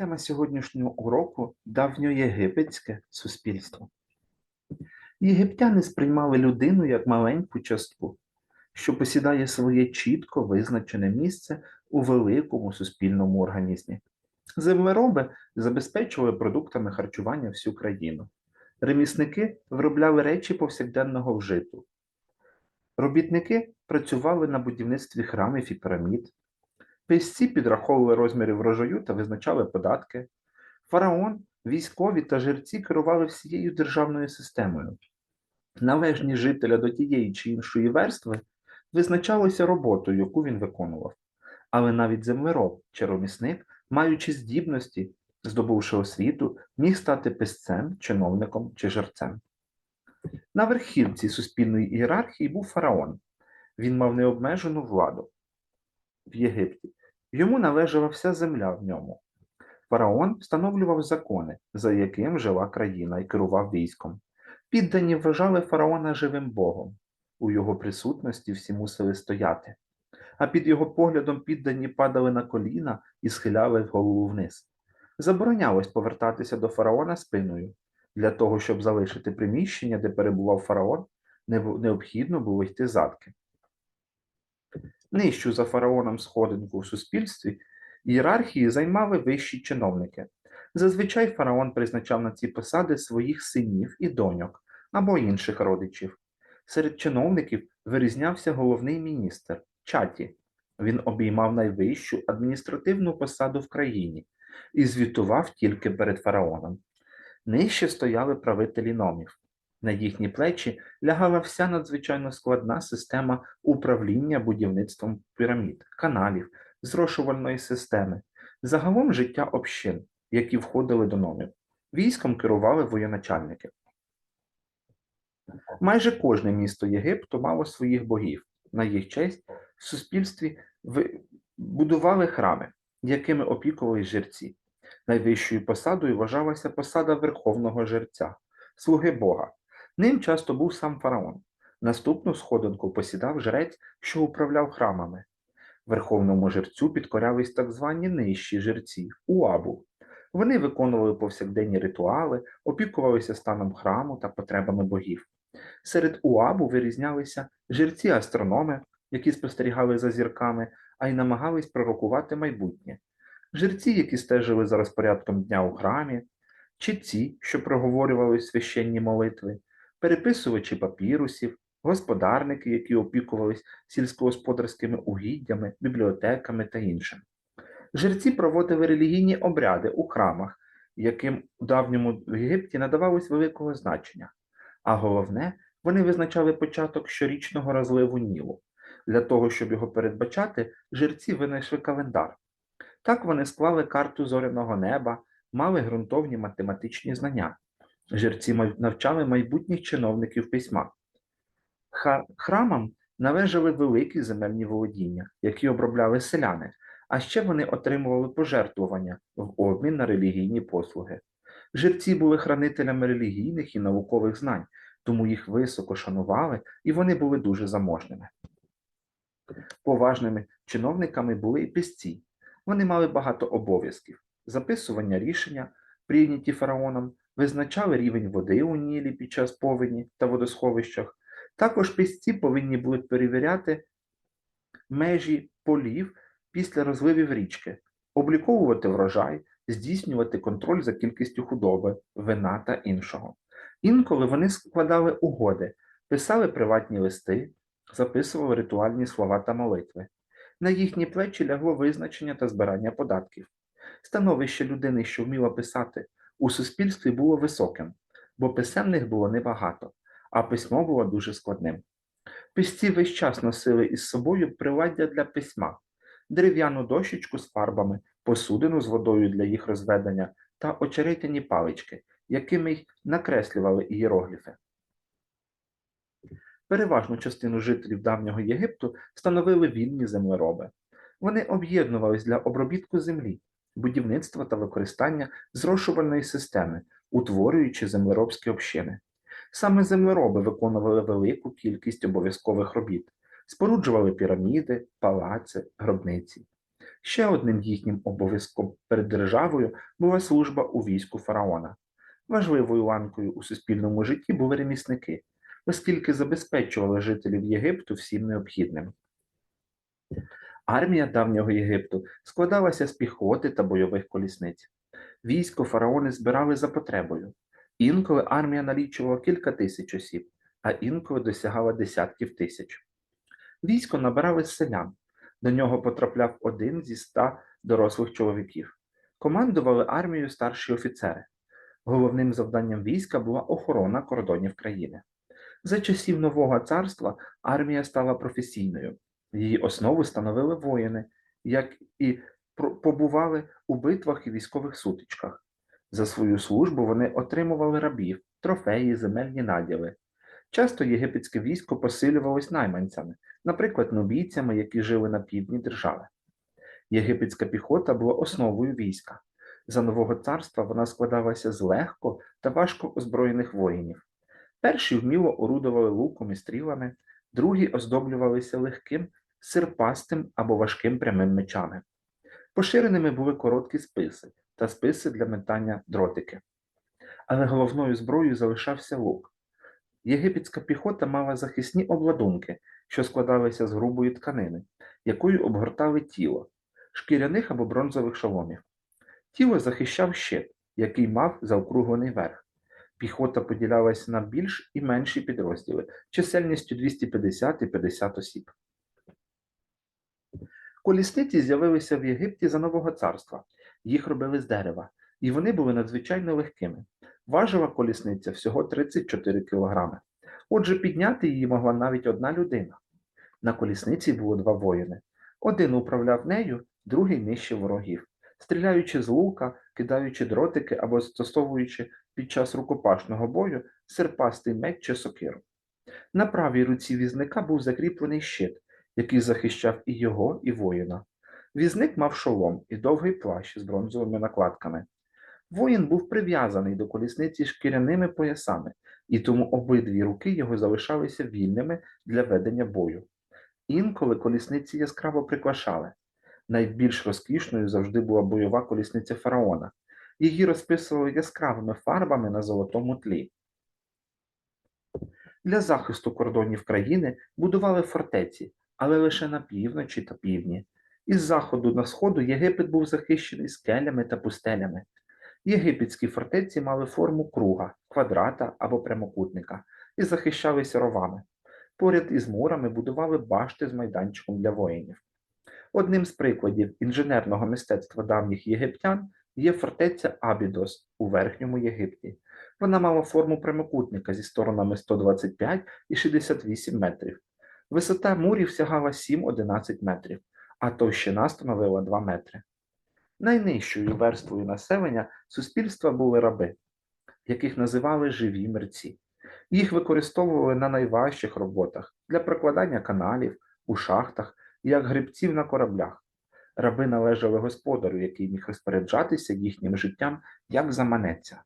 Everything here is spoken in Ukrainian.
Тема сьогоднішнього уроку давньоєгипетське суспільство. Єгиптяни сприймали людину як маленьку частку, що посідає своє чітко визначене місце у великому суспільному організмі. Землероби забезпечували продуктами харчування всю країну. Ремісники виробляли речі повсякденного вжиту. Робітники працювали на будівництві храмів і пірамід. Писці підраховували розміри врожаю та визначали податки. Фараон, військові та жерці керували всією державною системою. Належність жителя до тієї чи іншої верстви визначалося роботою, яку він виконував. Але навіть землероб чи ремісник, маючи здібності, здобувши освіту, міг стати писцем, чиновником чи жерцем. На верхівці суспільної ієрархії був фараон. Він мав необмежену владу в Єгипті. Йому належала вся земля в ньому. Фараон встановлював закони, за яким жила країна і керував військом. Піддані вважали фараона живим богом. У його присутності всі мусили стояти, а під його поглядом піддані падали на коліна і схиляли голову вниз. Заборонялось повертатися до фараона спиною. Для того, щоб залишити приміщення, де перебував фараон, необхідно було йти задки. Нижчу за фараоном сходинку в суспільстві ієрархії займали вищі чиновники. Зазвичай фараон призначав на ці посади своїх синів і доньок або інших родичів. Серед чиновників вирізнявся головний міністр чаті. Він обіймав найвищу адміністративну посаду в країні і звітував тільки перед фараоном. Нижче стояли правителі номів. На їхні плечі лягала вся надзвичайно складна система управління будівництвом пірамід, каналів, зрошувальної системи, загалом життя общин, які входили до номів. Військом керували воєначальники. Майже кожне місто Єгипту мало своїх богів. На їх честь в суспільстві будували храми, якими опікувались жерці. Найвищою посадою вважалася посада верховного жерця, слуги Бога. Ним часто був сам фараон. Наступну сходинку посідав жрець, що управляв храмами. Верховному жерцю підкорялись так звані нижчі жерці уабу. Вони виконували повсякденні ритуали, опікувалися станом храму та потребами богів. Серед уабу вирізнялися жерці-астрономи, які спостерігали за зірками, а й намагались пророкувати майбутнє, жерці, які стежили за розпорядком дня у храмі, читці, що проговорювали священні молитви, переписувачі папірусів, господарники, які опікувались сільськогосподарськими угіддями, бібліотеками та іншим. Жерці проводили релігійні обряди у храмах, яким у давньому Єгипті надавалось великого значення, а головне, вони визначали початок щорічного розливу Нілу. Для того, щоб його передбачати, жерці винайшли календар. Так вони склали карту зоряного неба, мали ґрунтовні математичні знання. Жерці навчали майбутніх чиновників письма. Храмам належали великі земельні володіння, які обробляли селяни, а ще вони отримували пожертвування в обмін на релігійні послуги. Жерці були хранителями релігійних і наукових знань, тому їх високо шанували і вони були дуже заможними. Поважними чиновниками були і писці. Вони мали багато обов'язків: записування рішення, прийняті фараоном, визначали рівень води у Нілі під час повені та водосховищах. Також писці повинні були перевіряти межі полів після розливів річки, обліковувати врожай, здійснювати контроль за кількістю худоби, вина та іншого. Інколи вони складали угоди, писали приватні листи, записували ритуальні слова та молитви. На їхні плечі лягло визначення та збирання податків. Становище людини, що вміла писати, у суспільстві було високим, бо писемних було небагато, а письмо було дуже складним. Писці весь час носили із собою приладдя для письма, дерев'яну дощечку з фарбами, посудину з водою для їх розведення та очеретяні палички, якими й накреслювали ієрогліфи. Переважну частину жителів давнього Єгипту становили вільні землероби. Вони об'єднувались для обробітку землі, будівництва та використання зрошувальної системи, утворюючи землеробські общини. Саме землероби виконували велику кількість обов'язкових робіт, споруджували піраміди, палаци, гробниці. Ще одним їхнім обов'язком перед державою була служба у війську фараона. Важливою ланкою у суспільному житті були ремісники, оскільки забезпечували жителів Єгипту всім необхідним. Армія давнього Єгипту складалася з піхоти та бойових колісниць. Військо фараони збирали за потребою. Інколи армія налічувала кілька тисяч осіб, а інколи досягала десятків тисяч. Військо набирали з селян. До нього потрапляв один зі ста дорослих чоловіків. Командували армією старші офіцери. Головним завданням війська була охорона кордонів країни. За часів нового царства армія стала професійною. Її основу становили воїни, як і побували у битвах і військових сутичках. За свою службу вони отримували рабів, трофеї, земельні наділи. Часто єгипетське військо посилювалось найманцями, наприклад, нубійцями, які жили на півдні держави. Єгипетська піхота була основою війська. За нового царства вона складалася з легко та важко озброєних воїнів. Перші вміло орудували луком і стрілами, другі оздоблювалися легким, сирпастим або важким прямим мечами. Поширеними були короткі списи та списи для метання дротики. Але головною зброєю залишався лук. Єгипетська піхота мала захисні обладунки, що складалися з грубої тканини, якою обгортали тіло, шкіряних або бронзових шоломів. Тіло захищав щит, який мав заокруглений верх. Піхота поділялася на більш і менші підрозділи чисельністю 250 і 50 осіб. Колісниці з'явилися в Єгипті за нового царства. Їх робили з дерева, і вони були надзвичайно легкими. Важила колісниця всього 34 кг. Отже, підняти її могла навіть одна людина. На колісниці було два воїни. Один управляв нею, другий нижче ворогів, стріляючи з лука, кидаючи дротики або застосовуючи під час рукопашного бою серпастий меч чи сокиру. На правій руці візника був закріплений щит, який захищав і його, і воїна. Візник мав шолом і довгий плащ з бронзовими накладками. Воїн був прив'язаний до колісниці шкіряними поясами, і тому обидві руки його залишалися вільними для ведення бою. Інколи колісниці яскраво прикрашали. Найбільш розкішною завжди була бойова колісниця фараона. Її розписували яскравими фарбами на золотому тлі. Для захисту кордонів країни будували фортеці, але лише на півночі та півдні. Із заходу на сходу Єгипет був захищений скелями та пустелями. Єгипетські фортеці мали форму круга, квадрата або прямокутника і захищалися ровами. Поряд із мурами будували башти з майданчиком для воїнів. Одним з прикладів інженерного мистецтва давніх єгиптян є фортеця Абідос у Верхньому Єгипті. Вона мала форму прямокутника зі сторонами 125 і 68 метрів. Висота мурів сягала 7-11 метрів, а товщина становила 2 метри. Найнижчою верствою населення суспільства були раби, яких називали живі мерці. Їх використовували на найважчих роботах для прокладання каналів, у шахтах, як грибців на кораблях. Раби належали господарю, який міг розпоряджатися їхнім життям як заманеться.